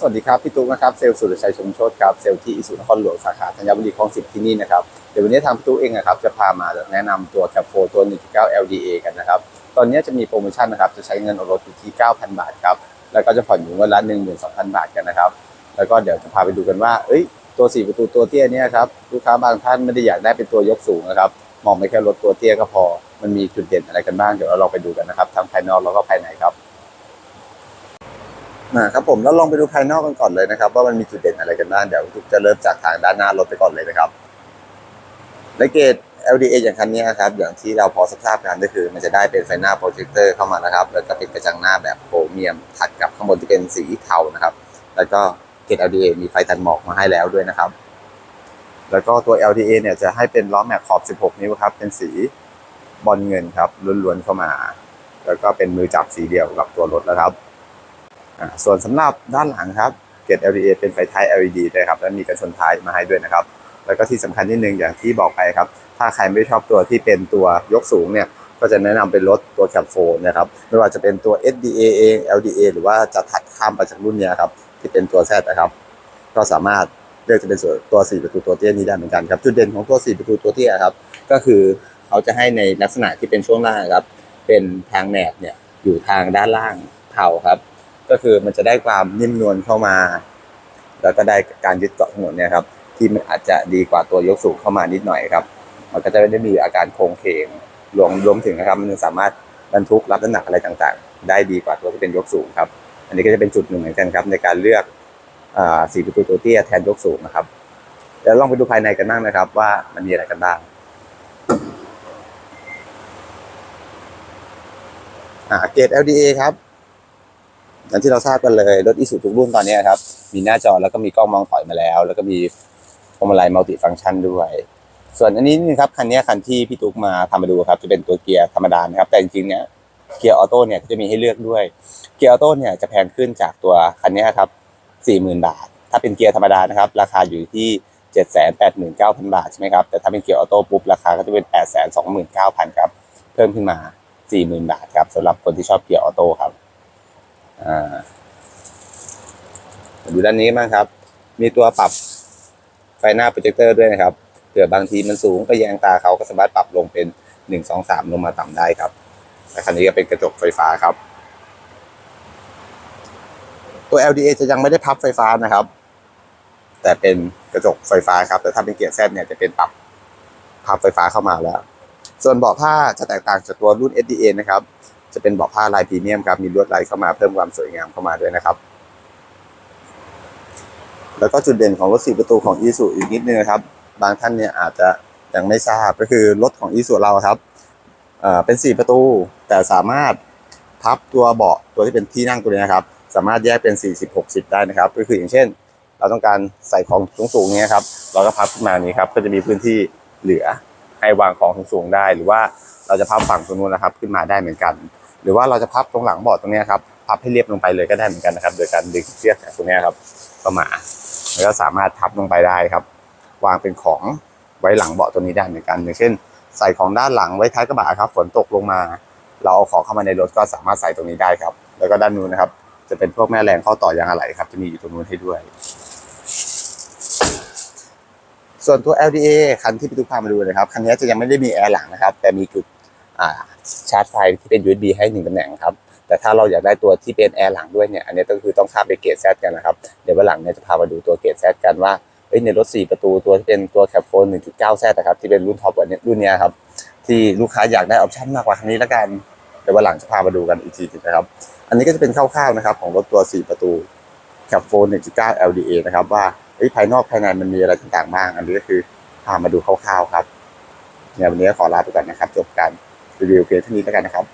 สวัสดีครับ พี่ตุ๊กนะครับเซลล์สุรชัยชมโชตครับเซลล์ที่อิสุนครหลวงสาขาธัญบุรีคลองสิบที่นี่นะครับเดี๋ยววันนี้ทางพี่ตุ๊กเองนะครับจะพามาแนะนำตัวแคปโฟตัว 1.9 LDA กันนะครับตอนนี้จะมีโปรโมชั่นนะครับจะใช้เงินออกรถอยู่ที่ 9,000 บาทครับแล้วก็จะผ่อนอยู่เงินละ12,000 บาทกันนะครับแล้วก็เดี๋ยวจะพาไปดูกันว่าเอ้ยตัว4ประตูตัวเตี้ยเนี่ยครับลูกค้าบางท่านไม่ได้อยากได้เป็นตัวยกสูงนะครับมองไปแค่รถตัวเตี้ยก็พอมันมีจุดเด่นอะไรกันบ้างเดี๋ยวเราลองไปดูกันนะครับทั้งภายนอกแล้วก็ภายในครับ นะครับผมแล้วลองไปดูภายนอกกันก่อนเลยนะครับ ว่ามันมีจุดเด่นอะไรกันบ้างเดี๋ยวทุกจะเริ่มจากทางด้านหน้ารถไปก่อนเลยนะครับในเกต LDA อย่างคันนี้ครับอย่างที่เราพอทราบกันก็คือ มันจะได้เป็นไฟหน้าโปรเจคเตอร์เข้ามานะครับ แล้วก็เป็นกระจังหน้าแบบโครเมียม ถัดกับข้างบนที่เป็นสีเทานะครับ แล้วก็เกต LDA มีไฟตัดหมอกมาให้แล้วด้วยนะครับ แล้วก็ตัว LDA เนี่ยจะให้เป็นล้อแม็กขอบ 16 นิ้วครับเป็นสีบอลเงินครับล้วนๆเข้ามา แล้วก็เป็นมือจับสีเดียวกับตัวรถแล้วครับ ส่วนสำหรับด้านหลังครับเกต LDA เป็นไฟท้าย LED ด้วยครับและมีกระชนท้ายมาให้ด้วยนะครับ แล้วก็ที่สำคัญที่หนึ่งอย่างที่บอกไปครับ ถ้าใครไม่ชอบตัวที่เป็นตัวยกสูงเนี่ยก็จะแนะนำเป็นรถตัวแคปโฟนนะครับไม่ว่าจะเป็นตัว SDA เอง LDA หรือว่าจะถัดข้ามไปจากรุ่นนี้ครับที่เป็นตัว Z นะครับ ก็สามารถเลือกจะเป็นส่วนตัว 4 ประตูตัวเตี้ยนี้ได้เหมือนกันครับจุดเด่นของตัว 4 ประตูตัวเตี้ยครับก็คือเขาจะให้ในลักษณะที่เป็นช่วงล่างครับเป็นทางแหนบเนี่ยอยู่ทางด้านล่างเผาครับ ก็คือมันจะได้ความนิ่มนวลเข้ามา แล้วก็ได้การยึดเกาะถนนเนี่ยครับที่มันอาจจะดีกว่าตัวยกสูงเข้ามานิดหน่อยครับ มันก็จะไม่ได้มีอาการโค้งเคงรวมรวมถึงนะครับมันสามารถบรรทุกรับน้ำหนักอะไรต่างๆ ได้ดีกว่าตัวที่เป็นยกสูงครับ อันนี้ก็จะเป็นจุดหนึ่งเหมือนกันครับ ในการเลือกอ่าสี่ประตูตัวเตี้ยแทนยกสูงนะครับเดี๋ยวลองไปดูภายในกันบ้างนะครับ ว่ามันมีอะไรกันบ้างอ่าเกต LDA ครับ อย่างที่เราทราบกันเลยรถอีสุทุกรุ่นตอนนี้ครับ มีหน้าจอแล้วก็มีกล้องมองถอยมาแล้ว แล้วก็มีพวงมาลัยมัลติฟังก์ชันด้วย ส่วนอันนี้นี่ครับคันนี้คันที่พี่ตุ๊กมาทำมาดูครับ จะเป็นตัวเกียร์ธรรมดานะครับ แต่จริงๆเนี่ยเกียร์ออโต้เนี่ยก็จะมีให้เลือกด้วย เกียร์ออโต้เนี่ยจะแพงขึ้นจากตัวคันนี้ครับสี่หมื่นบาท ถ้าเป็นเกียร์ธรรมดานะครับ ราคาอยู่ที่เจ็ดแสนแปดหมื่นเก้าพันบาทใช่ไหมครับแต่ถ้าเป็นเกียร์ออโต้ปุ๊บราคาก็จะเป็นแปดแสนสองหมื่นเก้าพันครับเพิ่มขึ้นมาสี่หมื่นบาทครับสำหรับคนที่ชอบเกียร์ออโต้ครับ อ่ามาดูด้านนี้บ้างครับ มีตัวปรับไฟหน้าโปรเจคเตอร์ด้วยนะครับเผื่อบางทีมันสูงไปแยงตาเขาก็สามารถปรับลงเป็นหนึ่งสองสามลงมาต่ำได้ครับแต่คันนี้ก็เป็นกระจกไฟฟ้าครับ ตัว LDA จะยังไม่ได้พับไฟฟ้านะครับ แต่เป็นกระจกไฟฟ้าครับ แต่ถ้าเป็นเกียร์ Z เนี่ยจะเป็นปรับพับไฟฟ้าเข้ามาแล้ว ส่วนเบาะผ้าจะแตกต่างจากตัวรุ่น SDA นะครับ จะเป็นเบาะผ้าลายพรีเมียมครับมีลวดลายเข้ามาเพิ่มความสวยงามเข้ามาด้วยนะครับ แล้วก็จุดเด่นของรถสี่ประตูของอีซูอีกนิดนึงนะครับ บางท่านเนี่ยอาจจะยังไม่ทราบก็คือรถของอีซูเราครับเป็นสี่ประตูแต่สามารถพับตัวเบาะตัวที่เป็นที่นั่งตัวนี้นะครับ สามารถแยกเป็น 40 60 ได้นะครับ ก็คืออย่างเช่น เราต้องการใส่ของสูงๆเนี้ยครับ เราก็พับขึ้นมานี้ครับ ก็จะมีพื้นที่เหลือให้วางของสูงๆได้ หรือว่าเราจะพับฝั่งตรงนู้นนะครับ ขึ้นมาได้เหมือนกัน หรือว่าเราจะพับตรงหลังเบาะตรงนี้ครับพับให้เรียบลงไปเลยก็ได้เหมือนกันนะครับ โดยการดึงเชือกจากตรงนี้ครับเข้ามาแล้วก็สามารถทับลงไปได้ครับ วางเป็นของไว้หลังเบาะตัวนี้ได้เหมือนกันอย่างเช่น ใส่ของด้านหลังไว้ท้ายกระบะครับ ฝนตกลงมา เราเอาของเข้ามาในรถก็สามารถใส่ตรงนี้ได้ครับ แล้วก็ด้านนู้นนะครับ จะเป็นพวกแม่แรงข้อต่อยางอะไหล่ครับ จะมีอยู่ตรงนู้นให้ด้วย ส่วนตัว LDA คันที่พี่ตุ๊กพามาดูนะครับคันนี้จะยังไม่ได้มีแอร์หลังนะครับ แต่มีจุดอ่า ชาร์จไฟที่เป็น USB ให้หนึ่งตำแหน่งครับ แต่ถ้าเราอยากได้ตัวที่เป็นแอร์หลังด้วยเนี่ย อันนี้ก็คือต้องข้ามไปเกตแซกันนะครับ เดี๋ยววันหลังเนี่ยจะพามาดูตัวเกตแซกันว่าในรถ 4 ประตูตัวที่เป็นตัวแคปโฟน1.9แซนะครับที่เป็นรุ่นท็อปกว่านี้รุ่นนี้ครับที่ลูกค้าอยากได้ออปชั่นมากกว่าคันนี้แล้วกันเดี๋ยววันหลังจะพามาดูกันอีกทีหนึงนะครับ อันนี้ก็จะเป็นคร่าวๆนะครับของรถตัว 4 ประตูแคปโฟน1.9 LDA นะครับว่าภายนอกภายในมันมีอะไรต่างๆบ้าง อันนี้ก็คือพามาดูคร่าวๆครับเนี่ยวันนี้ขอลาไปก่อนนะครับจบการ รีวิวเพียงเท่านี้แล้วกันนะครับ